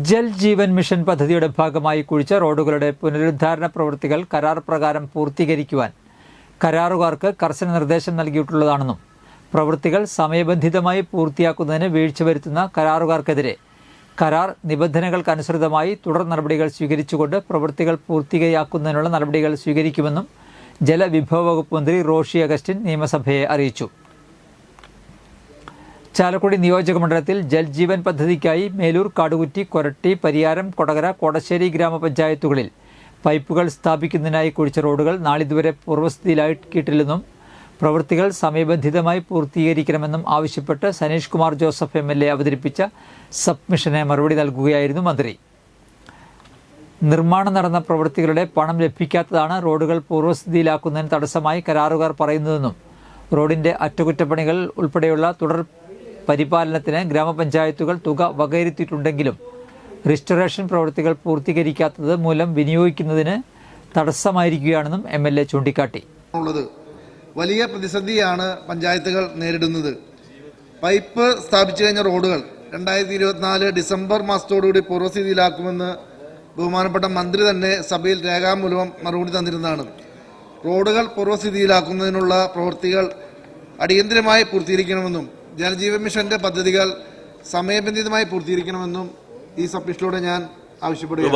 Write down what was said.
Jal Jeevan mission പദ്ധതിയുടെ ഭാഗമായി കുഴിച്ച റോഡുകളുടെ പുനരുദ്ധാരണ പ്രവൃത്തികൾ കരാർ പ്രകാരം പൂർത്തീകരിക്കുവാൻ കരാറുകാർക്ക് കർശന നിർദ്ദേശം നൽകിയിട്ടുള്ളതാണെന്നും പ്രവൃത്തികൾ സമയബന്ധിതമായി പൂർത്തിയാക്കുന്നതിന് വീഴ്ച വരുത്തുന്ന കരാറുകാർക്കെതിരെ കരാർ നിബന്ധനകൾക്കനുസൃതമായി തുടർ നടപടികൾ സ്വീകരിച്ചുകൊണ്ട് പ്രവൃത്തികൾ പൂർത്തിയാക്കുന്നതിനുള്ള നടപടികൾ സ്വീകരിക്കുമെന്നും ജലവിഭവ വകുപ്പ് മന്ത്രി റോഷി അഗസ്റ്റിൻ നിയമസഭയെ അറിയിച്ചു. ചാലക്കുടി നിയോജക മണ്ഡലത്തിൽ ജൽജീവൻ പദ്ധതിക്കായി മേലൂർ കാടുകുറ്റി കൊരട്ടി പരിയാരം കൊടകര കോടശ്ശേരി ഗ്രാമപഞ്ചായത്തുകളിൽ പൈപ്പുകൾ സ്ഥാപിക്കുന്നതിനായി കുഴിച്ച റോഡുകൾ നാളിതുവരെ പൂർവസ്ഥിതിയിലാക്കിയിട്ടില്ലെന്നും പ്രവൃത്തികൾ സമയബന്ധിതമായി പൂർത്തീകരിക്കണമെന്നും ആവശ്യപ്പെട്ട് Saneesh Kumar Joseph M L A അവതരിപ്പിച്ച സബ്മിഷന് മറുപടി നൽകുകയായിരുന്നു മന്ത്രി. നിർമ്മാണം നടന്ന പ്രവൃത്തികളുടെ പണം ലഭിക്കാത്തതാണ് റോഡുകൾ പൂർവസ്ഥിതിയിലാക്കുന്നതിന് തടസ്സമായി കരാറുകാർ പറയുന്നതെന്നും റോഡിന്റെ അറ്റകുറ്റപ്പണികൾ ഉൾപ്പെടെയുള്ള തുടർ പരിപാലനത്തിന് ഗ്രാമപഞ്ചായത്തുകൾ തുക വകയിരുത്തിയിട്ടുണ്ടെങ്കിലും റിസ്റ്റോറേഷൻ പ്രവൃത്തികൾ പൂർത്തീകരിക്കാത്തത് മൂലം വിനിയോഗിക്കുന്നതിന് തടസ്സമായിരിക്കുകയാണെന്നും എം എൽ എ ചൂണ്ടിക്കാട്ടി. വലിയ പ്രതിസന്ധിയാണ് പഞ്ചായത്തുകൾ നേരിടുന്നത്. പൈപ്പ് സ്ഥാപിച്ചു കഴിഞ്ഞ റോഡുകൾ രണ്ടായിരത്തി ഇരുപത്തിനാല് ഡിസംബർ മാസത്തോടുകൂടി പൂർവസ്ഥിതിയിലാക്കുമെന്ന് ബഹുമാനപ്പെട്ട മന്ത്രി തന്നെ സഭയിൽ രേഖാമൂലം മറുപടി തന്നിരുന്നതാണ്. റോഡുകൾ പൂർവസ്ഥിതിയിലാക്കുന്നതിനുള്ള പ്രവൃത്തികൾ അടിയന്തിരമായി പൂർത്തീകരിക്കണമെന്നും ജലജീവൻ മിഷന്റെ പദ്ധതികൾ സമയബന്ധിതമായി പൂർത്തീകരിക്കണമെന്നും ഈ സബ്മിഷനിലൂടെ ഞാൻ ആവശ്യപ്പെടുകയാണ്.